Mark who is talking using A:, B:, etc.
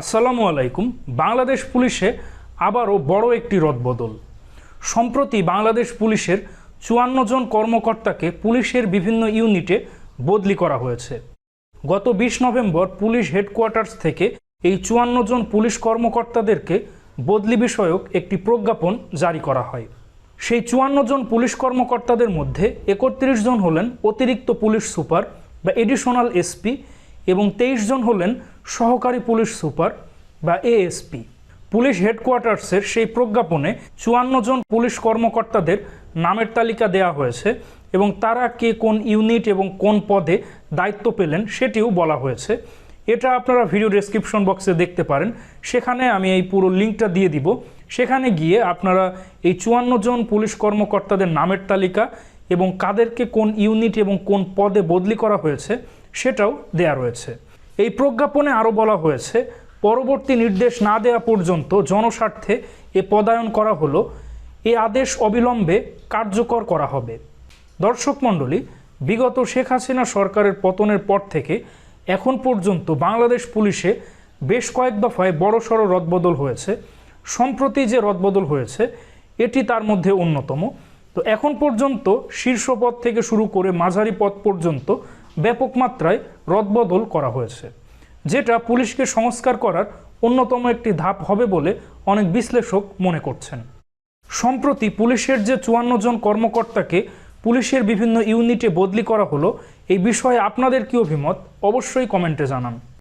A: আসসালামু আলাইকুম। বাংলাদেশ পুলিশে আবারও বড় একটি রদবদল। সম্প্রতি বাংলাদেশ পুলিশের চুয়ান্ন জন কর্মকর্তাকে পুলিশের বিভিন্ন ইউনিটে বদলি করা হয়েছে। গত বিশ নভেম্বর পুলিশ হেডকোয়ার্টার্স থেকে এই চুয়ান্ন জন পুলিশ কর্মকর্তাদেরকে বদলি বিষয়ক একটি প্রজ্ঞাপন জারি করা হয়। সেই চুয়ান্ন জন পুলিশ কর্মকর্তাদের মধ্যে একত্রিশ জন হলেন অতিরিক্ত পুলিশ সুপার বা এডিশনাল এসপি এবং তেইশ জন হলেন সহকারী পুলিশ সুপার বা এএসপি। পুলিশ হেডকোয়ার্টার্সের সেই প্রজ্ঞাপনে চুয়ান্ন জন পুলিশ কর্মকর্তাদের নামের তালিকা দেওয়া হয়েছে এবং তারা কে কোন ইউনিট এবং কোন পদে দায়িত্ব পেলেন সেটিও বলা হয়েছে। এটা আপনারা ভিডিও ডেসক্রিপশন বক্সে দেখতে পারেন। সেখানে আমি এই পুরো লিঙ্কটা দিয়ে দিব। সেখানে গিয়ে আপনারা এই চুয়ান্ন জন পুলিশ কর্মকর্তাদের নামের তালিকা এবং কাদেরকে কোন ইউনিট এবং কোন পদে বদলি করা হয়েছে সেটাও দেয়া রয়েছে। এই প্রজ্ঞাপনে আরও বলা হয়েছে, পরবর্তী নির্দেশ না দেওয়া পর্যন্ত জনস্বার্থে এ পদায়ন করা হলো। এ আদেশ অবিলম্বে কার্যকর করা হবে। দর্শক মণ্ডলী, বিগত শেখ হাসিনা সরকারের পতনের পর থেকে এখন পর্যন্ত বাংলাদেশ পুলিশে বেশ কয়েক দফায় বড়সড় রদবদল হয়েছে। সম্প্রতি যে রদবদল হয়েছে, এটি তার মধ্যে অন্যতম। তো এখন পর্যন্ত শীর্ষ পদ থেকে শুরু করে মাঝারি পদ পর্যন্ত ব্যাপক মাত্রায় রদবদল করা হয়েছে, যেটা পুলিশকে সংস্কার করার অন্যতম একটি ধাপ হবে বলে অনেক বিশ্লেষক মনে করছেন। সম্প্রতি পুলিশের যে চুয়ান্ন জন কর্মকর্তাকে পুলিশের বিভিন্ন ইউনিটে বদলি করা হলো, এই বিষয়ে আপনাদের কি অভিমত? অবশ্যই কমেন্টে জানান।